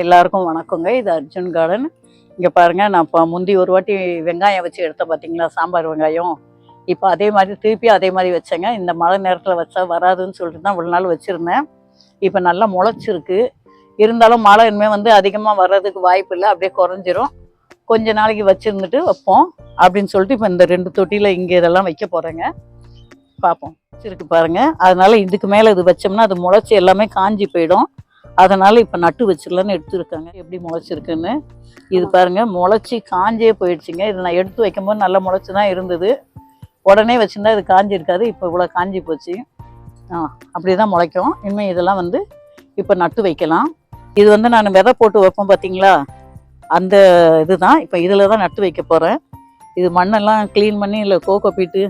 எல்லாருக்கும் வணக்கங்க. இது அர்ஜுன் கார்டன் இங்கே பாருங்கள் நான் இப்போ முந்தி ஒரு வாட்டி வெங்காயம் வச்சு எடுத்த பார்த்தீங்களா சாம்பார் வெங்காயம். இப்போ அதே மாதிரி திருப்பி அதே மாதிரி வச்சேங்க. இந்த மழை நேரத்தில் வச்சா வராதுன்னு சொல்லிட்டு தான் இவ்வளோ நாள் வச்சுருந்தேன். இப்போ நல்லா முளைச்சிருக்கு. இருந்தாலும் மழை இனிமேல் வந்து அதிகமாக வர்றதுக்கு வாய்ப்பு இல்லை. அப்படியே குறைஞ்சிரும். கொஞ்ச நாளைக்கு வச்சுருந்துட்டு வைப்போம் அப்படின்னு சொல்லிட்டு இப்போ இந்த ரெண்டு தொட்டியில் இங்கே இதெல்லாம் வைக்க போகிறேங்க பார்ப்போம் வச்சுருக்கு பாருங்கள் அதனால் இதுக்கு மேலே இது வச்சோம்னா அது முளைச்சி எல்லாமே காஞ்சி போயிடும். அதனால் இப்போ நட்டு வச்சிடலான்னு எடுத்துருக்காங்க. எப்படி முளைச்சிருக்குன்னு. இது பாருங்கள் முளைச்சி காஞ்சே போயிடுச்சுங்க. இது நான் எடுத்து வைக்கும்போது நல்லா முளைச்சி தான் இருந்தது. உடனே வச்சுருந்தா இது காஞ்சி இருக்காது இப்போ இவ்வளோ காஞ்சி போச்சு. ஆ அப்படி தான் முளைக்கும். இனிமேல் இதெல்லாம் வந்து இப்போ நட்டு வைக்கலாம். இது வந்து நான் விதை போட்டு வைப்போம் பார்த்தீங்களா அந்த இது தான் இப்போ இதில் தான் நட்டு வைக்க போகிறேன் இது மண்ணெல்லாம் க்ளீன் பண்ணி இல்லை கோகோ பீட்டு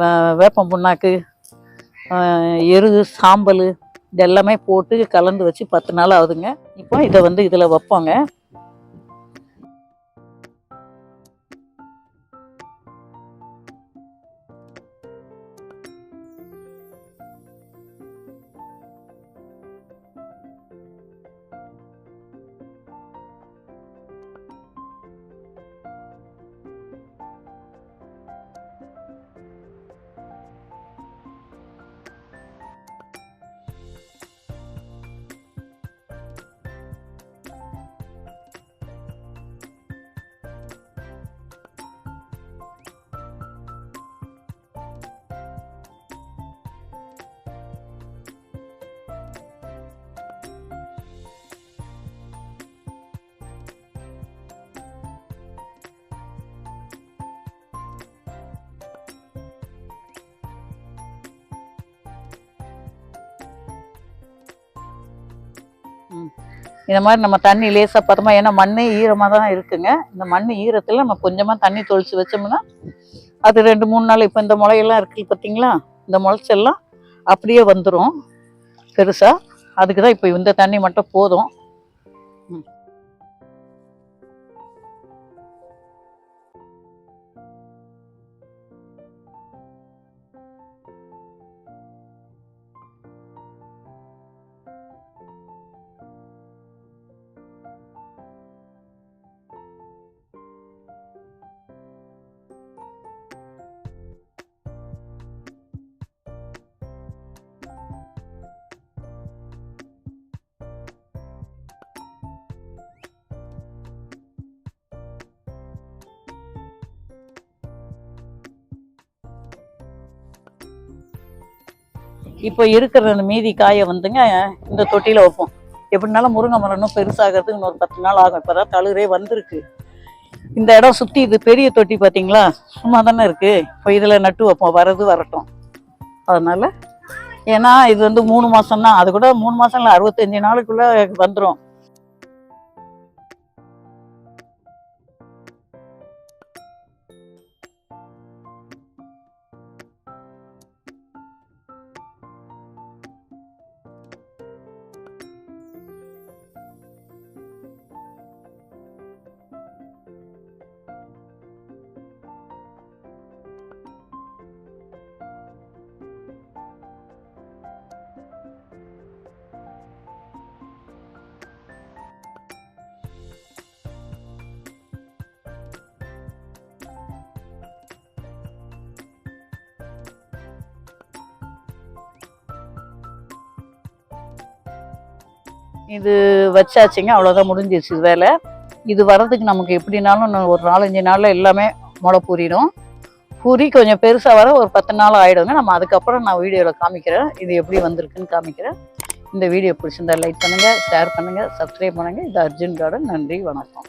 வே- வேப்பம் புண்ணாக்கு எருகு எரு சாம்பல் இதெல்லாமே போட்டு கலந்து வச்சு பத்து நாள் ஆகுதுங்க. இப்போ இதை வந்து இதில் வைப்போங்க. இந்த மாதிரி நம்ம தண்ணி லேசாக பார்த்தோமா ஏன்னா மண்ணே ஈரமாக தான் இருக்குங்க. இந்த மண் ஈரத்தில் நம்ம கொஞ்சமாக தண்ணி தொளிச்சு வச்சோம்னா அது ரெண்டு மூணு நாள் இப்போ இந்த முளையெல்லாம் இருக்குது பார்த்தீங்களா இந்த முளைச்செல்லாம் அப்படியே வந்துடும் பெருசாக அதுக்கு தான் இப்போ இந்த தண்ணி மட்டும் போதும். இப்போ இருக்கிற மீதி காயை வந்துங்க இந்த தொட்டியில் வைப்போம். எப்படினாலும் முருங்கை மரம் இன்னும் பெருசாகிறதுக்கு இன்னொரு பத்து நாள் ஆகும். இப்போ தான் தளிரே வந்திருக்கு. இந்த இடம் சுற்றி இது பெரிய தொட்டி பார்த்தீங்களா? சும்மா தானே இருக்குது இப்போ இதில் நட்டு வைப்போம். வரது வரட்டும். அதனால் ஏன்னா இது வந்து மூணு மாதம் தான் அது கூட மூணு மாதம் இல்லை அறுபத்தஞ்சு நாளுக்குள்ளே வந்துடும் இது வச்சாச்சுங்க அவ்வளோதான் முடிஞ்சிருச்சு இது வேலை. இது வர்றதுக்கு நமக்கு எப்படினாலும் ஒரு நாலஞ்சு நாளில் எல்லாமே முளை பூரிடும். பூரி கொஞ்சம் பெருசாக வர ஒரு பத்து நாள் ஆகிடுங்க நம்ம அதுக்கப்புறம் நான் வீடியோவில் காமிக்கிறேன். இது எப்படி வந்திருக்குன்னு காமிக்கிறேன். இந்த வீடியோ பிடிச்சிருந்தா லைக் பண்ணுங்கள் ஷேர் பண்ணுங்கள் சப்ஸ்கிரைப் பண்ணுங்கள் இது அர்ஜுன் கார்டன் நன்றி வணக்கம்.